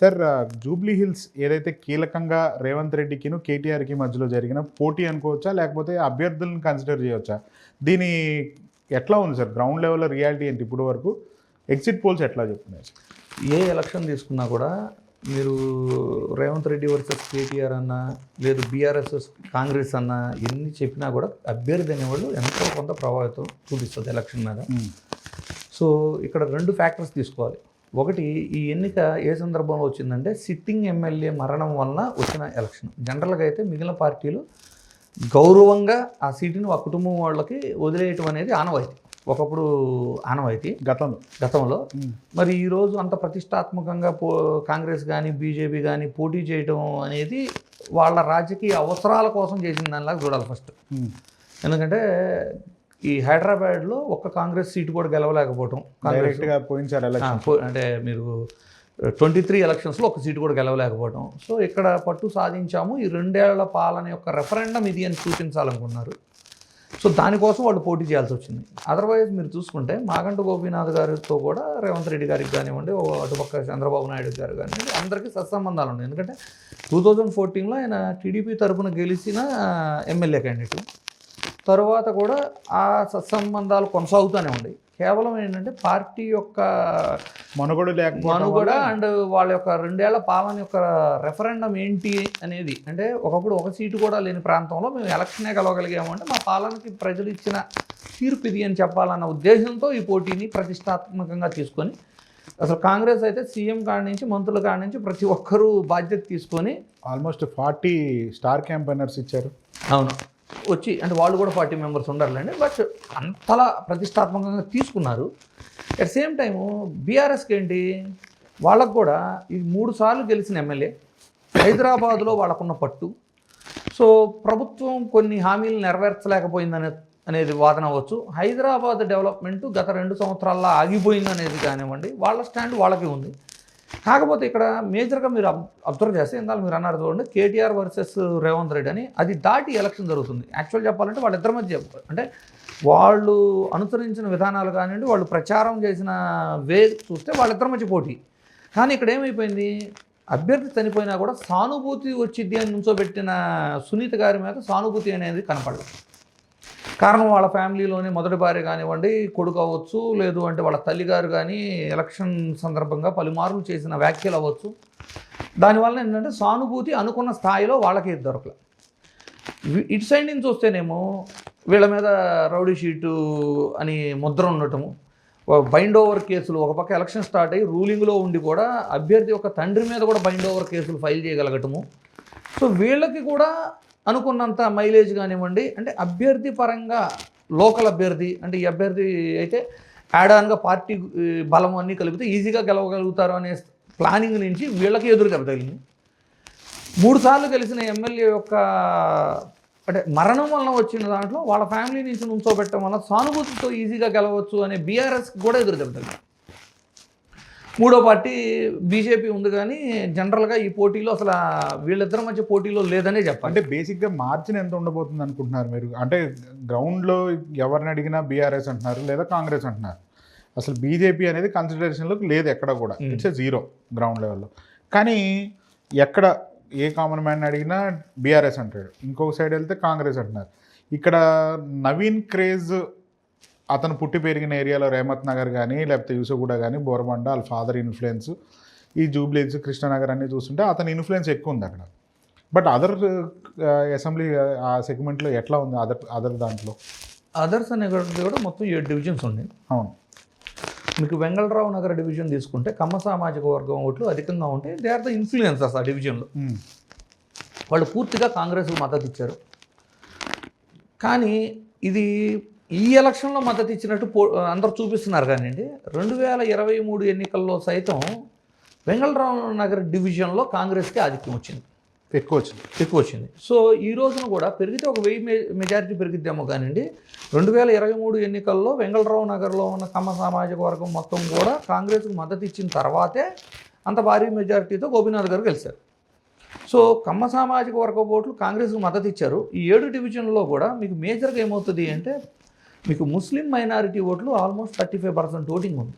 Sir Jubilee hills ఏదైతే కీలకంగా రేవంత్ రెడ్డికిను కేటీఆర్కి మధ్యలో జరిగిన పోటీ అనుకోవచ్చా? లేకపోతే అభ్యర్థులను కన్సిడర్ చేయవచ్చా? దీని ఎట్లా ఉంది సార్? గ్రౌండ్ లెవెల్లో రియాలిటీ ఏంటి ఇప్పుడు వరకు? ఎగ్జిట్ పోల్స్ ఎట్లా చెప్తున్నాయి? ఏ ఎలక్షన్ తీసుకున్నా కూడా మీరు రేవంత్ రెడ్డి వర్సెస్ కేటీఆర్ అన్నా లేదు బీఆర్ఎస్ కాంగ్రెస్ అన్నా ఎన్ని చెప్పినా కూడా అభ్యర్థి అనేవాళ్ళు ఎంతో కొంత ప్రభావితం చూపిస్తుంది ఎలక్షన్ మీద. సో ఇక్కడ రెండు ఫ్యాక్టర్స్ తీసుకోవాలి. ఒకటి ఈ ఎన్నిక ఏ సందర్భంలో వచ్చిందంటే సిట్టింగ్ ఎమ్మెల్యే మరణం వలన వచ్చిన ఎలక్షన్. జనరల్గా అయితే మిగిలిన పార్టీలు గౌరవంగా ఆ సీటుని ఆ కుటుంబం వాళ్ళకి వదిలేయటం అనేది ఆనవాయితీ. ఒకప్పుడు ఆనవాయితీ. గతంలో. గతంలో. మరి ఈరోజు అంత ప్రతిష్టాత్మకంగా పో కాంగ్రెస్ కానీ బీజేపీ కానీ పోటీ చేయడం అనేది వాళ్ళ రాజకీయ అవసరాల కోసం చేసిన దానిలాగా చూడాలి ఫస్ట్. ఎందుకంటే ఈ హైదరాబాద్లో ఒక్క కాంగ్రెస్ సీటు కూడా గెలవలేకపోవటం. కాంగ్రెస్ డైరెక్ట్గా పోయించారు అంటే మీరు ట్వంటీ త్రీ ఎలక్షన్స్లో ఒక సీటు కూడా గెలవలేకపోవడం సో ఇక్కడ పట్టు సాధించాము. ఈ రెండేళ్ళ పాలన యొక్క రెఫరెండం ఇది అని చూపించాలనుకున్నారు సో దానికోసం వాళ్ళు పోటీ చేయాల్సి వచ్చింది అదర్వైజ్ మీరు చూసుకుంటే మాగంట గోపీనాథ్ గారితో కూడా రేవంత్ రెడ్డి గారికి కానివ్వండి అటుపక్క చంద్రబాబు నాయుడు గారు కానివ్వండి అందరికీ సత్సంబంధాలు ఉన్నాయి. ఎందుకంటే టూ థౌజండ్ ఫోర్టీన్లో ఆయన టీడీపీ తరపున గెలిచిన ఎమ్మెల్యే క్యాండిడేట్ తర్వాత కూడా ఆ సత్సంబంధాలు కొనసాగుతూనే ఉన్నాయి. కేవలం ఏంటంటే పార్టీ యొక్క మనుగడ లేకపోవడం మనుగడ అండ్ వాళ్ళ యొక్క రెండేళ్ళ పాలన యొక్క రెఫరెండం ఏంటి అనేది అంటే ఒకప్పుడు ఒక సీటు కూడా లేని ప్రాంతంలో మేము ఎలక్షనే గెలవగలిగామంటే మా పాలనకి ప్రజలు ఇచ్చిన తీర్పు ఇది అని చెప్పాలన్న ఉద్దేశంతో ఈ పోటీని ప్రతిష్టాత్మకంగా తీసుకొని అసలు కాంగ్రెస్ అయితే సీఎం కాడి నుంచి మంత్రుల కాడి నుంచి ప్రతి ఒక్కరూ బాధ్యత తీసుకొని ఆల్మోస్ట్ ఫార్టీ స్టార్ క్యాంపైనర్స్ ఇచ్చారు. అవును. వచ్చి అంటే వాళ్ళు కూడా ఫార్టీ మెంబర్స్ ఉండాలండి బట్ అంతలా ప్రతిష్టాత్మకంగా తీసుకున్నారు. అట్ సేమ్ టైము బీఆర్ఎస్కి ఏంటి వాళ్ళకు కూడా ఈ మూడు సార్లు గెలిచిన ఎమ్మెల్యే హైదరాబాదులో వాళ్ళకున్న పట్టు. సో ప్రభుత్వం కొన్ని హామీలు నెరవేర్చలేకపోయిందనే అనేది వాదన అవ్వచ్చు. హైదరాబాద్ డెవలప్మెంట్ గత రెండు సంవత్సరాల్లో ఆగిపోయింది అనేది కానివ్వండి వాళ్ళ స్టాండ్ వాళ్ళకి ఉంది. కాకపోతే ఇక్కడ మేజర్గా మీరు అబ్- అబ్జర్వ్ చేస్తే ఇందాక మీరు అన్నారు చూడండి కేటీఆర్ వర్సెస్ రేవంత్ రెడ్డి అని అది దాటి ఎలక్షన్ జరుగుతుంది. యాక్చువల్ చెప్పాలంటే వాళ్ళిద్దరి మధ్య అంటే వాళ్ళు అనుసరించిన విధానాలు కానివ్వండి వాళ్ళు ప్రచారం చేసిన వే చూస్తే వాళ్ళిద్దరి మధ్య పోటీ. కానీ ఇక్కడ ఏమైపోయింది? అభ్యర్థి చనిపోయినా కూడా సానుభూతి వచ్చింది అని నుంచోబెట్టిన సునీత గారి మీద సానుభూతి అనేది కనపడదు. కారణం వాళ్ళ ఫ్యామిలీలోనే మొదటి భార్య కానివ్వండి కొడుకు అవ్వచ్చు లేదు అంటే వాళ్ళ తల్లిగారు కానీ ఎలక్షన్ సందర్భంగా పలుమార్లు చేసిన వ్యాఖ్యలు అవ్వచ్చు. దానివల్ల ఏంటంటే సానుభూతి అనుకున్న స్థాయిలో వాళ్ళకి దొరకలే. ఇటు సైడ్ నుంచి చూస్తేనేమో వీళ్ళ మీద రౌడీ షీటు అని ముద్ర ఉండటము బైండ్ ఓవర్ కేసులు ఒక పక్క ఎలక్షన్ స్టార్ట్ అయ్యి రూలింగ్లో ఉండి కూడా అభ్యర్థి యొక్క తండ్రి మీద కూడా బైండ్ ఓవర్ కేసులు ఫైల్ చేయగలగటము. సో వీళ్ళకి కూడా అనుకున్నంత మైలేజ్ కానివ్వండి అంటే అభ్యర్థి పరంగా లోకల్ అభ్యర్థి అంటే ఈ అభ్యర్థి అయితే యాడ్ పార్టీ బలం అన్నీ కలిపితే ఈజీగా గెలవగలుగుతారు అనే ప్లానింగ్ నుంచి వీళ్ళకి ఎదురు దెబ్బ తగిలింది. మూడుసార్లు గెలిచిన ఎమ్మెల్యే యొక్క అంటే మరణం వలన వచ్చిన దాంట్లో వాళ్ళ ఫ్యామిలీ నుంచి నుంచోబెట్టడం వల్ల సానుభూతితో ఈజీగా గెలవచ్చు అనే బీఆర్ఎస్కి కూడా ఎదురు దెబ్బ తగిలింది. మూడో పార్టీ బీజేపీ ఉంది కానీ జనరల్గా ఈ పోటీలో అసలు వీళ్ళిద్దరి మధ్య పోటీలో లేదనే చెప్పాలి. అంటే బేసిక్గా మార్జిన్ ఎంత ఉండబోతుంది అనుకుంటున్నారు మీరు? అంటే గ్రౌండ్లో ఎవరిని అడిగినా బీఆర్ఎస్ అంటున్నారు లేదా కాంగ్రెస్ అంటున్నారు. అసలు బీజేపీ అనేది కన్సిడరేషన్లోకి లేదు ఎక్కడ కూడా. ఇట్స్ జీరో గ్రౌండ్ లెవెల్లో. కానీ ఎక్కడ ఏ కామన్ మ్యాన్ అడిగినా బీఆర్ఎస్ అంటాడు. ఇంకొక సైడ్ వెళ్తే కాంగ్రెస్ అంటున్నారు. ఇక్కడ నవీన్ క్రేజ్ అతను పుట్టి పెరిగిన ఏరియాలో రేమత్ నగర్ కానీ లేకపోతే యూసుగూడ కానీ బోరబండ వాళ్ళ ఫాదర్ ఇన్ఫ్లుయెన్స్ ఈ జూబ్లీస్ కృష్ణనగర్ అన్ని చూస్తుంటే అతని ఇన్ఫ్లుయెన్స్ ఎక్కువ ఉంది అక్కడ. బట్ అదర్ అసెంబ్లీ ఆ సెగ్మెంట్లో ఎట్లా ఉంది అదర్ అదర్ దాంట్లో? అదర్స్ అనే కూడా మొత్తం ఏడు డివిజన్స్ ఉన్నాయి. అవును. మీకు వెంగళరావు నగర్ డివిజన్ తీసుకుంటే కమ్మ సామాజిక వర్గం ఓట్లు అధికంగా ఉంటే దే ఆర్ ద ఇన్ఫ్లుయెన్సర్స్ ఆ డివిజన్లో. వాళ్ళు పూర్తిగా కాంగ్రెస్కు మద్దతు ఇచ్చారు. కానీ ఇది ఈ ఎలక్షన్లో మద్దతు ఇచ్చినట్టు పో అందరూ చూపిస్తున్నారు కానివ్వండి. రెండు వేల ఇరవై మూడు ఎన్నికల్లో సైతం వెంగళరావు నగర్ డివిజన్లో కాంగ్రెస్కి ఆధిక్యం వచ్చింది. ఎక్కువ వచ్చింది. ఎక్కువ వచ్చింది. సో ఈ రోజున కూడా పెరిగితే ఒక వెయ్యి మెజారిటీ పెరిగిద్దేమో కానివ్వండి. రెండు వేల ఇరవై మూడు ఎన్నికల్లో వెంగళరావు నగర్లో ఉన్న కమ్మ సామాజిక వర్గం మొత్తం కూడా కాంగ్రెస్కు మద్దతు ఇచ్చిన తర్వాతే అంత భారీ మెజారిటీతో గోపీనాథ్ గారు గెలిచారు. సో కమ్మ సామాజిక వర్గ ఓట్లు కాంగ్రెస్కు మద్దతు ఇచ్చారు. ఈ ఏడు డివిజన్లో కూడా మీకు మేజర్గా ఏమవుతుంది అంటే మీకు ముస్లిం మైనారిటీ ఓట్లు almost thirty five percent voting ఉంది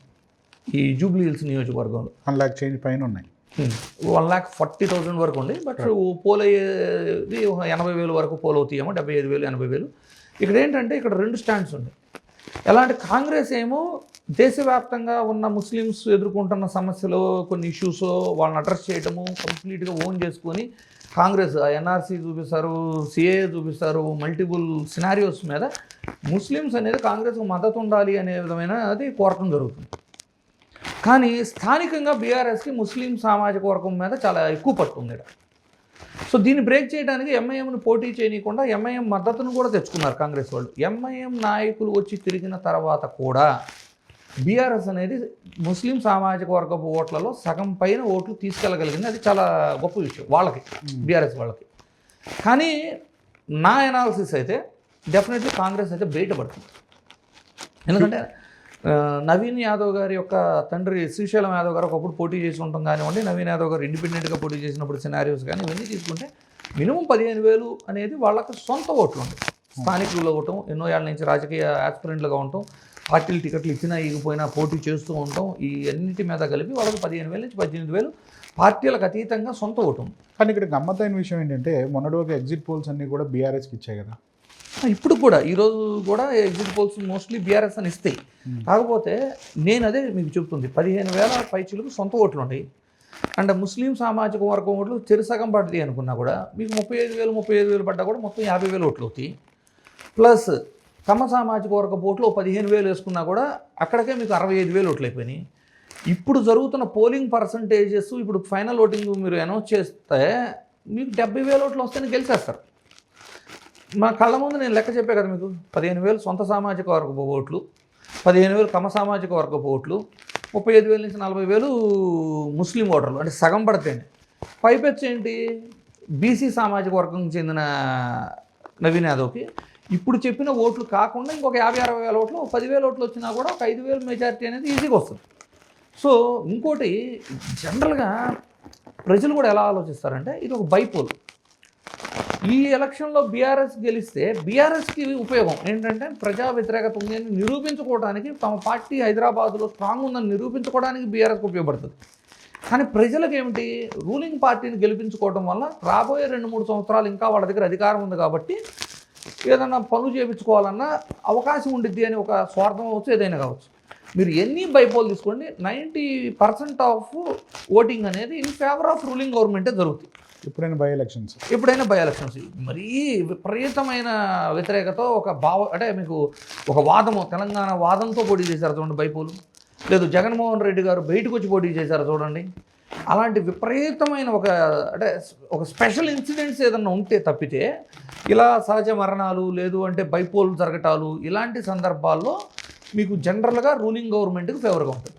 ఈ జూబ్లీ హిల్స్ నియోజకవర్గంలో. వన్ ల్యాక్ చేంజ్ పైన ఉన్నాయి. వన్ ల్యాక్ ఫార్టీ థౌజండ్ వరకు ఉంది. బట్ పోల్ అయ్యేది ఎనభై వేలు వరకు పోల్ అవుతాయేమో డెబ్బై ఐదు వేలు ఎనభై వేలు. ఇక్కడ ఏంటంటే ఇక్కడ రెండు స్టాండ్స్ ఉన్నాయి. ఎలా అంటే కాంగ్రెస్ ఏమో దేశవ్యాప్తంగా ఉన్న ముస్లిమ్స్ ఎదుర్కొంటున్న సమస్యలు కొన్ని ఇష్యూస్ వాళ్ళని అడ్రస్ చేయటము కంప్లీట్గా ఓన్ చేసుకొని కాంగ్రెస్ ఎన్ఆర్సీ చూపిస్తారు సిఏ చూపిస్తారు మల్టిపుల్ సినారియోస్ మీద ముస్లిమ్స్ అనేది కాంగ్రెస్కు మద్దతు ఉండాలి అనే విధమైన అది కోరటం జరుగుతుంది. కానీ స్థానికంగా బీఆర్ఎస్కి ముస్లిం సామాజిక వర్గం మీద చాలా ఎక్కువ పట్టుంది ఇక్కడ. సో దీన్ని బ్రేక్ చేయడానికి ఎంఐఎంను పోటీ చేయనీయకుండా ఎంఐఎం మద్దతును కూడా తెచ్చుకున్నారు కాంగ్రెస్ వాళ్ళు. ఎంఐఎం నాయకులు వచ్చి తిరిగిన తర్వాత కూడా బీఆర్ఎస్ అనేది ముస్లిం సామాజిక వర్గపు ఓట్లలో సగం పైన ఓట్లు తీసుకెళ్ళగలిగింది. అది చాలా గొప్ప విషయం వాళ్ళకి బీఆర్ఎస్ వాళ్ళకి. కానీ నా ఎనాలిసిస్ అయితే డెఫినెట్లీ కాంగ్రెస్ అయితే బయటపడుతుంది. ఎందుకంటే నవీన్ యాదవ్ గారి యొక్క తండ్రి శ్రీశైలం యాదవ్ గారు ఒకప్పుడు పోటీ చేసి ఉంటాం కానివ్వండి నవీన్ యాదవ్ గారు ఇండిపెండెంట్గా పోటీ చేసినప్పుడు సినారియోస్ కానీ ఇవన్నీ తీసుకుంటే మినిమం పదిహేను వేలు అనేది వాళ్ళకి సొంత ఓట్లు ఉంటాయి స్థానికులు అవ్వటం ఎన్నో ఏళ్ళ నుంచి రాజకీయ యాస్పిరెంట్లుగా ఉండటం పార్టీలు టికెట్లు ఇచ్చినా ఇగిపోయినా పోటీ చేస్తూ ఉంటాం. ఈ అన్నిటి మీద కలిపి వాళ్ళకి పదిహేను వేల నుంచి పద్దెనిమిది వేలు పార్టీలకు అతీతంగా సొంత ఓటు. కానీ ఇక్కడ గమ్మత్తైన విషయం ఏంటంటే మొన్నటి వరకు ఎగ్జిట్ పోల్స్ అన్ని కూడా బీఆర్ఎస్కి ఇచ్చాయి కదా. ఇప్పుడు కూడా ఈరోజు కూడా ఎగ్జిట్ పోల్స్ మోస్ట్లీ బీఆర్ఎస్ అని ఇస్తాయి. కాకపోతే నేను అదే మీకు చెప్తుంది. పదిహేను వేల పైచులకు సొంత ఓట్లు ఉంటాయి అండ్ ముస్లిం సామాజిక వర్గం ఓట్లు చెరుసగం పడ్డాయి అనుకున్నా కూడా మీకు ముప్పై ఐదు వేలు ముప్పై ఐదు వేలు పడ్డా కూడా మొత్తం యాభై వేలు ఓట్లు అవుతాయి. ప్లస్ కమ్మ సామాజిక వర్గ ఓట్లు పదిహేను వేలు వేసుకున్నా కూడా అక్కడికే మీకు అరవై ఐదు వేలు ఓట్లు అయిపోయినాయి. ఇప్పుడు జరుగుతున్న పోలింగ్ పర్సంటేజెస్ ఇప్పుడు ఫైనల్ ఓటింగ్ మీరు అనౌన్స్ చేస్తే మీకు డెబ్బై వేల ఓట్లు వస్తేనే గెలిచేస్తారు. మా కళ్ళ ముందు నేను లెక్క చెప్పే కదా మీకు పదిహేను వేలు సొంత సామాజిక వర్గ ఓట్లు పదిహేను వేలు కమ సామాజిక వర్గ ఓట్లు ముప్పై ఐదు వేల నుంచి నలభై వేలు ముస్లిం ఓటర్లు అంటే సగం పడతాయండి పైపెచ్చు ఏంటి బీసీ సామాజిక వర్గం చెందిన నవీన్ యాదవ్కి ఇప్పుడు చెప్పిన ఓట్లు కాకుండా ఇంకొక యాభై అరవై వేల ఓట్లు పదివేల ఓట్లు వచ్చినా కూడా ఒక ఐదు వేల మెజారిటీ అనేది ఈజీగా వస్తుంది. సో ఇంకోటి జనరల్గా ప్రజలు కూడా ఎలా ఆలోచిస్తారంటే ఇది ఒక బైపోల్ ఈ ఎలక్షన్లో బీఆర్ఎస్ గెలిస్తే బీఆర్ఎస్కి ఉపయోగం ఏంటంటే ప్రజా వ్యతిరేకత ఉంది అని నిరూపించుకోవడానికి తమ పార్టీ హైదరాబాద్లో స్ట్రాంగ్ ఉందని నిరూపించుకోవడానికి బీఆర్ఎస్కి ఉపయోగపడుతుంది. కానీ ప్రజలకు ఏమిటి? రూలింగ్ పార్టీని గెలిపించుకోవడం వల్ల రాబోయే రెండు మూడు సంవత్సరాలు ఇంకా వాళ్ళ దగ్గర అధికారం ఉంది కాబట్టి ఏదన్నా పనులు చేయించుకోవాలన్నా అవకాశం ఉండిద్ది అని ఒక స్వార్థం అవచ్చు ఏదైనా కావచ్చు. మీరు ఎన్ని బైపోల్ తీసుకోండి నైంటీ పర్సెంట్ ఆఫ్ ఓటింగ్ అనేది ఇన్ ఫేవర్ ఆఫ్ రూలింగ్ గవర్నమెంటే జరుగుతుంది. ఎప్పుడైనా బై ఎలక్షన్స్. ఎప్పుడైనా బై ఎలక్షన్స్. మరీ విపరీతమైన వ్యతిరేకత ఒక భావ అంటే మీకు ఒక వాదము తెలంగాణ వాదంతో పోటీ చేశారు చూడండి బైపోలు. లేదు జగన్మోహన్ రెడ్డి గారు బయటకు వచ్చి పోటీ చేశారు చూడండి. అలాంటి విపరీతమైన ఒక అంటే ఒక స్పెషల్ ఇన్సిడెంట్స్ ఏదన్నా ఉంటే తప్పితే ఇలా సహజ మరణాలు లేదు అంటే బైపోల్ జరగటాలు ఇలాంటి సందర్భాల్లో మీకు జనరల్గా రూలింగ్ గవర్నమెంట్కి ఫేవర్గా ఉంటుంది.